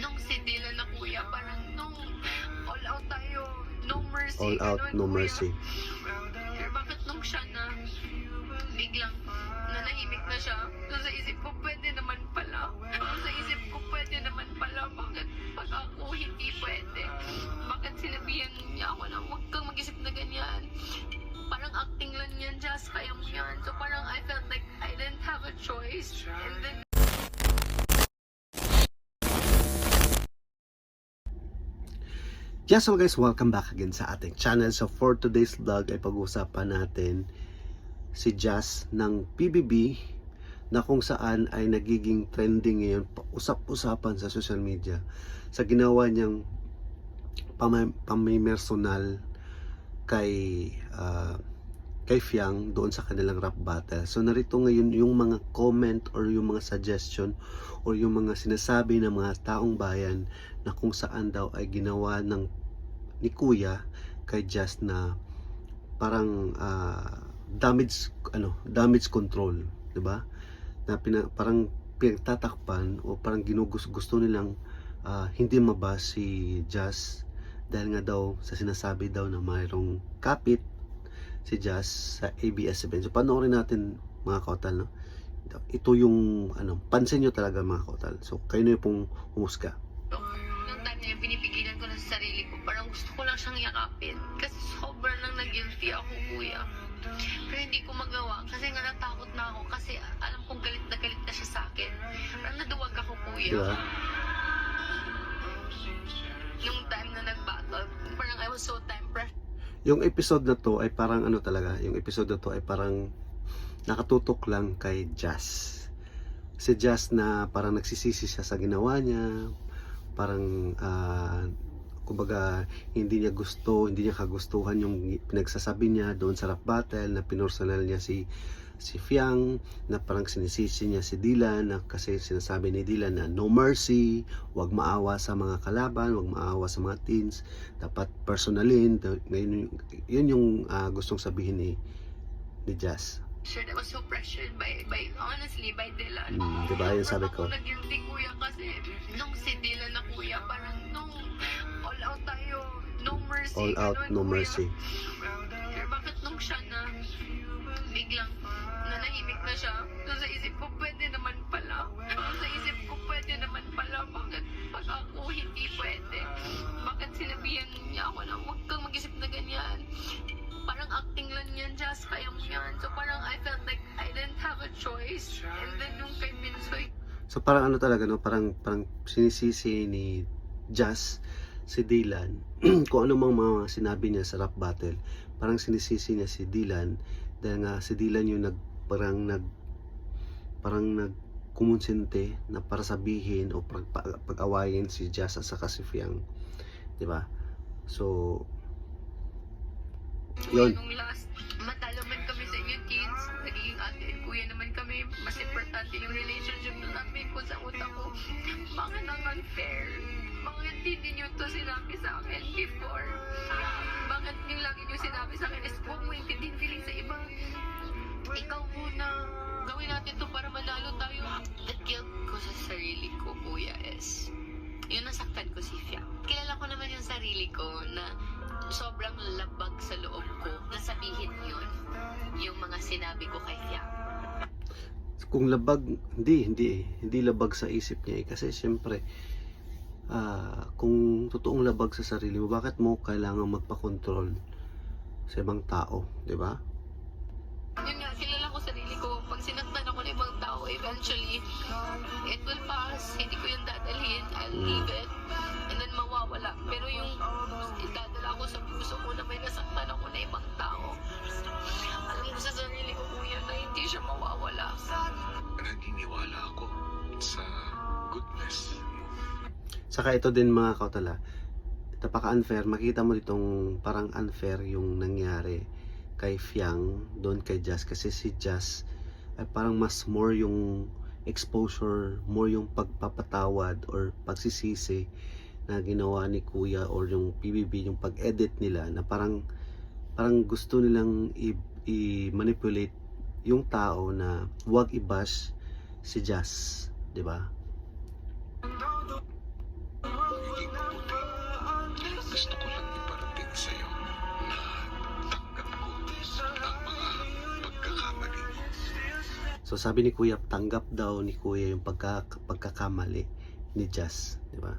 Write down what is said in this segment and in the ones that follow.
nung si Dylan na kuya, parang nung all out tayo, no mercy. All out, ganun, no kuya. mercy. Pero bakit nung siya na biglang nanahimik na siya, Yes, so guys, welcome back again sa ating channel. So for today's vlog ay pag-uusapan natin si Jazz ng PBB na kung saan ay nagiging trending ngayon, usap-usapan sa social media sa ginawa niyang pamimersonal kay ah, kay Fiang doon sa kanilang rap battle. So narito ngayon yung mga comment or yung mga suggestion or yung mga sinasabi ng mga taong bayan na kung saan daw ay ginawa ng ni Kuya kay Just na parang ah, damage ano damage control, 'di ba? Na pina, parang pinagtatakpan o parang ginugus gusto nilang ah, hindi mabas si Just dahil nga daw sa sinasabi daw na mayroong kapit si Jazz sa ABS-CBN. So panoorin natin mga kautal, no? Ito yung ano, pansin nyo talaga mga kautal. So kayo na yung pong humusga. nung time yun, pinipigilan ko na sa sarili ko. Parang gusto ko lang siyang yakapin. Kasi sobrang nang nag-guilty ako, kuya. Pero hindi ko magawa kasi nga natakot na ako kasi alam kong galit na galit na siya sa akin. Parang naduwag ako, kuya. Di Yung episode na to ay parang ano talaga, yung episode na to ay parang nakatutok lang kay Jazz. Si Jazz na parang nagsisisi siya sa ginawa niya, parang ah, kumbaga hindi niya gusto, hindi niya kagustuhan yung pinagsasabi niya doon sa rap battle na pinursonal niya si si Fiang na parang sinisisi niya si Dylan na kasi sinasabi ni Dylan na no mercy, wag maawa sa mga kalaban, wag maawa sa mga teens, dapat personalin. Ngayon yun yung ah, gustong sabihin ni ni Jazz. That was so pressured by, by honestly, by Dylan. Mm, di ba yung sabi ko? Nag-guilty, kuya, kasi nung si Dylan na kuya, parang nung all out tayo, no mercy. All out, no kuya. mercy. Biglang nanahimik na siya, so sa isip ko pwede naman pala. So sa isip ko pwede naman pala. Bakit pag ako hindi pwede? Bakit sinabihan niya ako na huwag kang mag-isip na ganyan? Parang acting lang yan, just kaya mo yan. So parang I felt like I didn't have a choice. And then nung kay Minsoy, So parang ano talaga no, parang parang sinisisi ni Jazz si Dylan kung ano mang mga sinabi niya sa rap battle. Parang sinisisi niya si Dylan dahil nga si Dylan yung nag parang nag parang nag kumonsente na para sabihin o pag, pag- pag-awayin si Jazz at saka si Fiang. 'Di ba? So Yun. Last, matalo man kami sa inyo teens, nagiging ate and kuya naman kami, mas labag sa loob ko na sabihin yun yung mga sinabi ko kay Fia. kung labag hindi hindi eh. hindi labag sa isip niya eh. kasi siyempre ah, kung totoong labag sa sarili mo bakit mo kailangan magpa-control sa ibang tao di ba Yun nga, kilala ko sarili ko. Pag sinaktan ako ng ibang tao, eventually, it will pass. Hindi ko yung dadalhin. Saka ito din mga kautala napaka-unfair makita mo ditong parang unfair yung nangyari kay Fiang doon kay Jazz kasi si Jazz ay parang mas more yung exposure, more yung pagpapatawad or pagsisisi na ginawa ni Kuya or yung PBB, yung pag-edit nila na parang parang gusto nilang i-manipulate yung tao na wag i-bash si Jazz, 'di ba? So sabi ni Kuya, tanggap daw ni Kuya yung pagka, pagkakamali ni Jazz, di ba?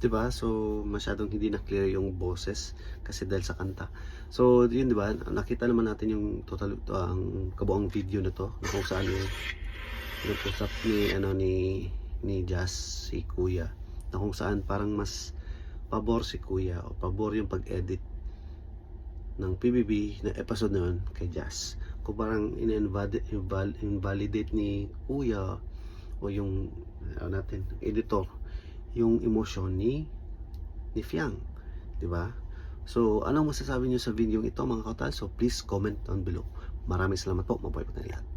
'Di ba? So masyadong hindi na clear yung boses kasi dahil sa kanta. So yun 'di ba? Nakita naman natin yung total to, ang kabuang video na to kung saan yung nag-usap ni ano ni ni Jazz si Kuya na kung saan parang mas pabor si Kuya o pabor yung pag-edit ng PBB na episode na yun kay Jazz. Kung parang in-invalidate invalidate ni Kuya o yung ano natin, editor yung emosyon ni ni Fiang, 'di ba? So, anong masasabi niyo sa video ito mga kautal? So, please comment down below. Maraming salamat po. Mabuhay po tayo lahat.